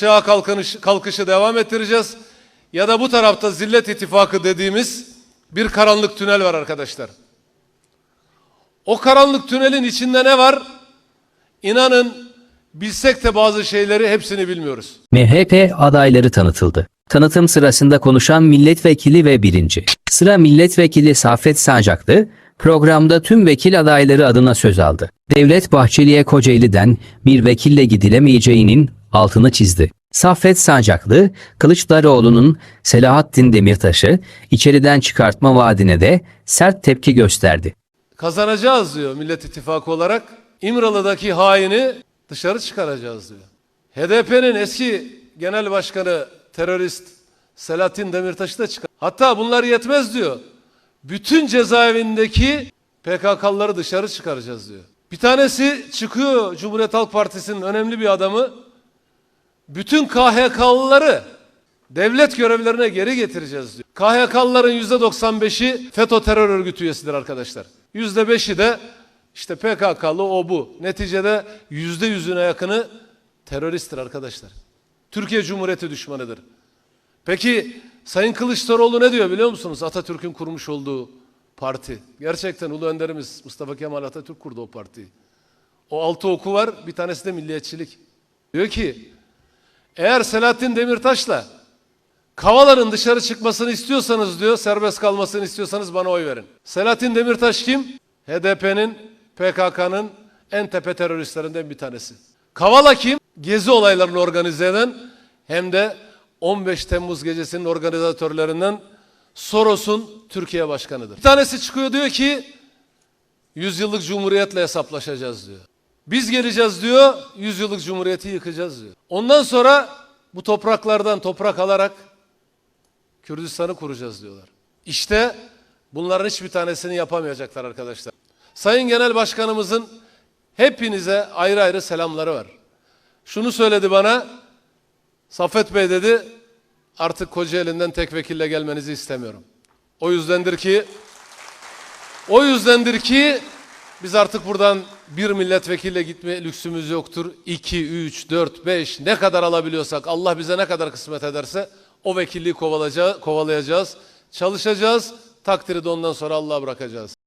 açığa kalkış, kalkışı devam ettireceğiz. Ya da bu tarafta zillet ittifakı dediğimiz bir karanlık tünel var arkadaşlar. O karanlık tünelin içinde ne var? İnanın bilsek de bazı şeyleri hepsini bilmiyoruz. MHP adayları tanıtıldı. Tanıtım sırasında konuşan milletvekili ve birinci. Sıra milletvekili Saffet Sancaklı, programda tüm vekil adayları adına söz aldı. Devlet Bahçeli'ye Kocaeli'den bir vekille gidilemeyeceğinin altını çizdi. Saffet Sancaklı, Kılıçdaroğlu'nun Selahattin Demirtaş'ı içeriden çıkartma vaadine de sert tepki gösterdi. Kazanacağız diyor Millet İttifakı olarak. İmralı'daki haini dışarı çıkaracağız diyor. HDP'nin eski genel başkanı terörist Selahattin Demirtaş'ı da çıkar. Hatta bunlar yetmez diyor. Bütün cezaevindeki PKK'lıları dışarı çıkaracağız diyor. Bir tanesi çıkıyor Cumhuriyet Halk Partisi'nin önemli bir adamı. Bütün KHK'lıları devlet görevlerine geri getireceğiz diyor. KHK'lıların %95'i FETÖ terör örgütü üyesidir arkadaşlar. %5'i de işte PKK'lı o bu. Neticede %100'üne yakını teröristtir arkadaşlar. Türkiye Cumhuriyeti düşmanıdır. Peki Sayın Kılıçdaroğlu ne diyor biliyor musunuz? Atatürk'ün kurmuş olduğu parti. Gerçekten Ulu Önderimiz Mustafa Kemal Atatürk kurdu o partiyi. O altı oku var bir tanesi de milliyetçilik. Diyor ki eğer Selahattin Demirtaş'la Kavala'nın dışarı çıkmasını istiyorsanız diyor, serbest kalmasını istiyorsanız bana oy verin. Selahattin Demirtaş kim? HDP'nin, PKK'nın en tepe teröristlerinden bir tanesi. Kavala kim? Gezi olaylarını organize eden hem de 15 Temmuz gecesinin organizatörlerinden Soros'un Türkiye başkanıdır. Bir tanesi çıkıyor diyor ki 100 yıllık cumhuriyetle hesaplaşacağız diyor. Biz geleceğiz diyor, 100 yıllık cumhuriyeti yıkacağız diyor. Ondan sonra bu topraklardan toprak alarak Kürdistan'ı kuracağız diyorlar. İşte bunların hiçbir tanesini yapamayacaklar arkadaşlar. Sayın Genel Başkanımızın hepinize ayrı ayrı selamları var. Şunu söyledi bana, Saffet Bey dedi, artık Kocaeli'nden tek vekille gelmenizi istemiyorum. O yüzdendir ki, o yüzdendir ki biz artık buradan bir milletvekille gitme lüksümüz yoktur. 2, 3, 4, 5 ne kadar alabiliyorsak Allah bize ne kadar kısmet ederse o vekilliği kovalayacağız, kovalayacağız. Çalışacağız. Takdiri de ondan sonra Allah'a bırakacağız.